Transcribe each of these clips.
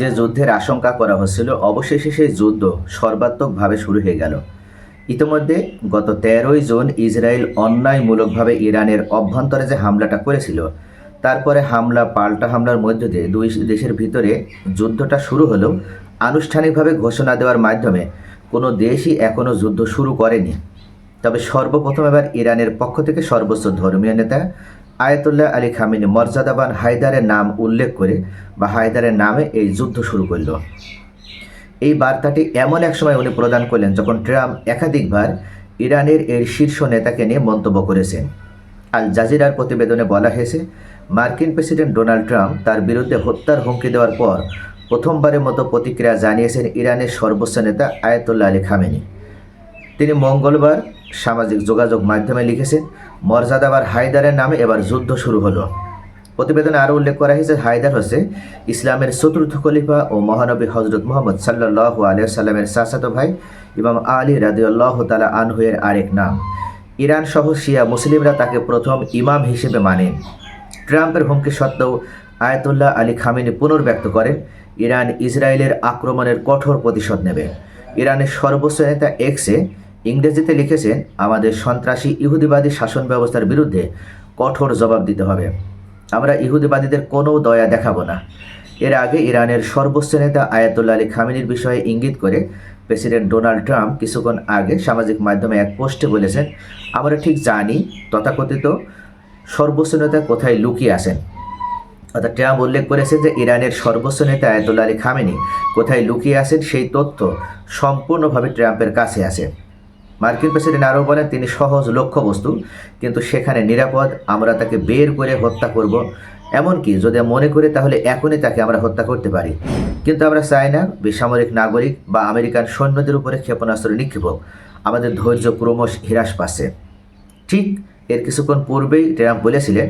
যে যুদ্ধের আশঙ্কা করা হচ্ছিল অবশেষে সেই যুদ্ধ সর্বাত্মকভাবে শুরু হয়ে গেল। ইতিমধ্যে গত তেরোই জুন ইসরায়েল অন্যায়মূলকভাবে ইরানের অভ্যন্তরে যে হামলাটা করেছিল, তারপরে হামলা, পাল্টা হামলার মধ্য দিয়ে দুই দেশের ভিতরে যুদ্ধটা শুরু হলেও আনুষ্ঠানিকভাবে ঘোষণা দেওয়ার মাধ্যমে কোনো দেশই এখনও যুদ্ধ শুরু করেনি। তবে সর্বপ্রথম এবার ইরানের পক্ষ থেকে সর্বোচ্চ ধর্মীয় নেতা আয়াতুল্লাহ আলী খামিনি মর্যাদাবান হায়দারের নাম উল্লেখ করে বা হায়দারের নামে এই যুদ্ধ শুরু করল। এই বার্তাটি এমন এক সময় উনি প্রদান করলেন যখন ট্রাম্প একাধিকবার ইরানের এর শীর্ষ নেতাকে নিয়ে মন্তব্য করেছেন। আল জাজিরার প্রতিবেদনে বলা হয়েছে, মার্কিন প্রেসিডেন্ট ডোনাল্ড ট্রাম্প তার বিরুদ্ধে হত্যার হুমকি দেওয়ার পর প্রথমবারের মতো প্রতিক্রিয়া জানিয়েছেন ইরানের সর্বোচ্চ নেতা আয়াতুল্লাহ আলী খামেনি। তিনি মঙ্গলবার সামাজিক যোগাযোগ মাধ্যমে লিখেছেন মর্যাদাবার হায়দারের নামে এবার যুদ্ধ শুরু হলো। প্রতিবেদনে আরও উল্লেখ করা হয়েছে, হায়দার হচ্ছে ইসলামের চতুর্থ খলিফা ও মহানবী হজরত মোহাম্মদ সাল্লাহ আলিয়া সাল্লামের চাচাত ভাই এবং আলী রাদিউল্লাহ তালা আনহুয়ের আরেক নাম। ইরান সহ শিয়া মুসলিমরা তাকে প্রথম ইমাম হিসেবে মানেন ট্রাম্পের হুমকি সত্ত্বেও আয়াতুল্লাহ আলী খামিনি পুনর্ব্যক্ত করেন, ইরান ইসরায়েলের আক্রমণের কঠোর প্রতিশোধ নেবে। ইরানের সর্বোচ্চ নেতা এক্সে ইংরেজিতে লিখেছেন, আমাদের সন্ত্রাসী ইহুদিবাদী শাসন ব্যবস্থার বিরুদ্ধে কঠোর জবাব দিতে হবে। আমরা ইহুদিবাদীদের কোনো দয়া দেখাবো না। এর আগে ইরানের সর্বোচ্চ নেতা আয়াতুল্লাহ আলী খামিনির বিষয়ে ইঙ্গিত করে প্রেসিডেন্ট ডোনাল্ড ট্রাম্প কিছুক্ষণ আগে সামাজিক মাধ্যমে এক পোস্টে বলেছেন, আমরা ঠিক জানি তথাকথিত সর্বোচ্চ নেতা কোথায় লুকিয়ে আসেন অর্থাৎ ট্রাম্প উল্লেখ করেছেন যে ইরানের সর্বোচ্চ নেতা আয়াতুল্লাহ আলী খামেনি কোথায় লুকিয়ে আছেন সেই তথ্য সম্পূর্ণভাবে ট্রাম্পের কাছে আছে। মার্কিন প্রেসিডেন্ট আরও বলেন, তিনি সহজ লক্ষ্যবস্তু, কিন্তু সেখানে নিরাপদ, আমরা তাকে বের করে হত্যা করব। এমনকি যদি মনে করি, তাহলে এখনই তাকে আমরা হত্যা করতে পারি। কিন্তু আমরা চাই না, বেসামরিক নাগরিক বা আমেরিকান সৈন্যদের উপরে ক্ষেপণাস্ত্র নিক্ষেপ আমাদের ধৈর্য ক্রমশ হ্রাস পাচ্ছে। ঠিক এর কিছুক্ষণ পূর্বেই ট্রাম্প বলেছিলেন,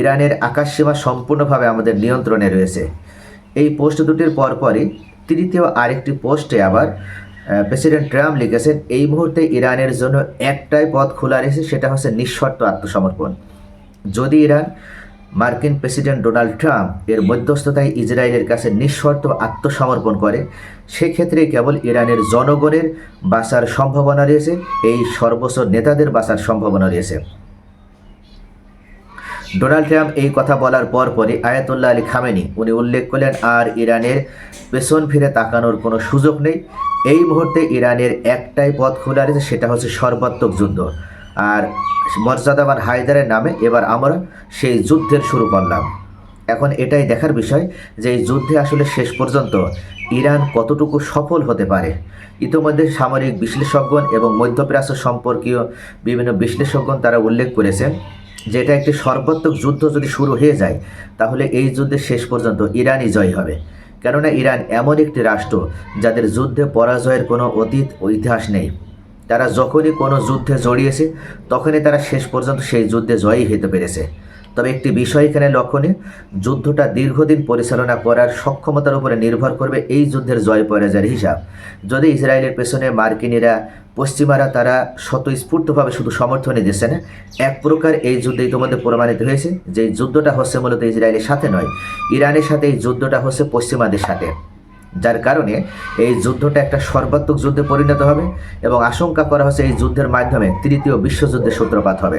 ইরানের আকাশসীমা সম্পূর্ণভাবে আমাদের নিয়ন্ত্রণে রয়েছে। এই পোস্ট দুটির পরপরই তৃতীয় আরেকটি পোস্টে আবার প্রেসিডেন্ট ট্রাম্প লিখেছেন, এই মুহূর্তে ইরানের জন্য একটাই পথ খোলা রয়েছে সেটা হচ্ছে নিঃশর্ত আত্মসমর্পণ। যদি ইরান মার্কিন প্রেসিডেন্ট ডোনাল্ড ট্রাম্প এর মধ্যস্থতায় ইসরায়েলের কাছে নিঃশর্ত আত্মসমর্পণ করে, সেক্ষেত্রে কেবল ইরানের জনগণের বাঁচার সম্ভাবনা রয়েছে, এই সর্বোচ্চ নেতাদের বাঁচার সম্ভাবনা রয়েছে। ডোনাল্ড ট্রাম্প এই কথা বলার পর পরই আয়াতুল্লাহ আলী খামেনি। উনি উল্লেখ করলেন, আর ইরানের পেছন ফিরে তাকানোর কোনো সুযোগ নেই। এই মুহূর্তে ইরানের একটাই পথ খোলা রয়েছে, সেটা হচ্ছে সর্বাত্মক যুদ্ধ। আর মর্যাদাবান হায়দারের নামে এবার আমরা সেই যুদ্ধের শুরু করলাম। এখন এটাই দেখার বিষয় যে এই যুদ্ধে আসলে শেষ পর্যন্ত ইরান কতটুকু সফল হতে পারে। ইতিমধ্যে সামরিক বিশ্লেষকগণ এবং মধ্যপ্রাচ্য সম্পর্কীয় বিভিন্ন বিশ্লেষকগণ তারা উল্লেখ করেছেন যে এটা একটি সর্বাত্মক যুদ্ধ যদি শুরু হয়ে যায়, তাহলে এই যুদ্ধে শেষ পর্যন্ত ইরানই জয় হবে। কেননা ইরান এমন একটি রাষ্ট্র যাদের যুদ্ধে পরাজয়ের কোনো অতীত ইতিহাস নেই। তারা যখনই কোনো যুদ্ধে জড়িয়েছে, তখনই তারা শেষ পর্যন্ত সেই যুদ্ধে জয়ী হতে পেরেছে। তবে একটি বিষয় এখানে লক্ষণীয়, যুদ্ধটা দীর্ঘদিন পরিচালনা করার সক্ষমতার উপরে নির্ভর করবে এই যুদ্ধের জয় পরাজয়ের হিসাব। যদি ইসরায়েলের পেছনে মার্কিনীরা, পশ্চিমারা তারা স্বতঃস্ফূর্তভাবে শুধু সমর্থনই দিচ্ছে না, এক প্রকার এই যুদ্ধে ইতিমধ্যে প্রমাণিত হয়েছে যে যুদ্ধটা হচ্ছে মূলত ইসরায়েলের সাথে নয়, ইরানের সাথে এই যুদ্ধটা হচ্ছে পশ্চিমাদের সাথে। যার কারণে এই যুদ্ধটা একটা সর্বাত্মক যুদ্ধে পরিণত হবে এবং আশঙ্কা করা হচ্ছে এই যুদ্ধের মাধ্যমে তৃতীয় বিশ্বযুদ্ধের সূত্রপাত হবে।